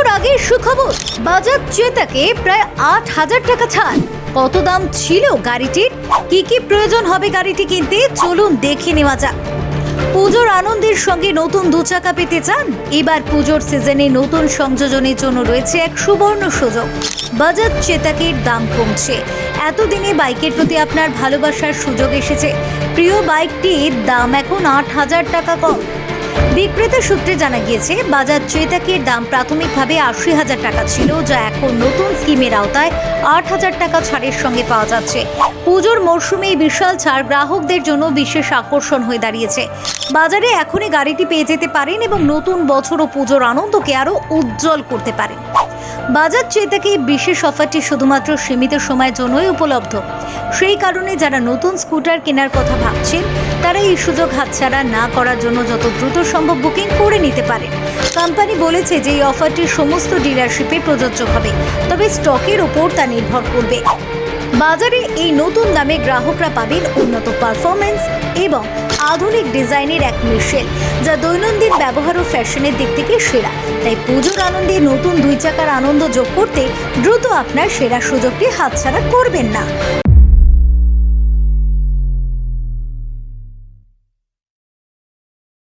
পুজোর আগে সুখবর। বাজাজ চেতাকে প্রায় আট হাজার টাকা ছাড়। কত দাম ছিল গাড়িটির? কি কি প্রয়োজন হবে গাড়িটি কিনতে? চলুন দেখে নেওয়া যাক। পুজোর আনন্দের সঙ্গে নতুন দু চাকা পেতে চান? এবার পুজোর সিজনে নতুন সংযোজনের জন্য রয়েছে এক সুবর্ণ সুযোগ। বাজাজ চেতাকের দাম কমছে। এতদিনে বাইকের প্রতি আপনার ভালোবাসার সুযোগ এসেছে। প্রিয় বাইকটির দাম এখন আট হাজার টাকা কম। বিক্রেতা সূত্রে জানা গিয়েছে, বাজার চেতাকের দাম প্রাথমিকভাবে আশি হাজার টাকা ছিল, যা এখন নতুন স্কিমের আওতায় আট হাজার টাকা ছাড়ের সঙ্গে পাওয়া যাচ্ছে। পুজোর মরশুমে বিশাল ছাড় গ্রাহকদের জন্য বিশেষ আকর্ষণ হয়ে দাঁড়িয়েছে। বাজারে এখনই গাড়িটি পেয়ে যেতে পারেন এবং নতুন বছর ও পুজোর আনন্দকে আরও উজ্জ্বল করতে পারেন। বাজাজ চেতাকে বিশেষ অফারটি শুধুমাত্র সীমিত সময়ের জন্যই উপলব্ধ। সেই কারণে যারা নতুন স্কুটার কেনার কথা ভাবছেন, তারা এই সুযোগ হাতছাড়া না করার জন্য যত দ্রুত সম্ভব বুকিং করে নিতে পারে কোম্পানি বলেছে যে এই অফারটি সমস্ত ডিলারশিপে প্রযোজ্য হবে, তবে স্টকের ওপর তা নির্ভর করবে। বাজারে এই নতুন দামে গ্রাহকরা পাবেন উন্নত পারফরমেন্স এবং আধুনিক ডিজাইনের এক মিশেল, যা দৈনন্দিন ব্যবহার ও ফ্যাশনের দিক থেকে সেরা। তাই পুজোর আনন্দে নতুন দুই চাকার আনন্দ যোগ করতে দ্রুত আপনার সেরা সুযোগটি হাতছাড়া করবেন না।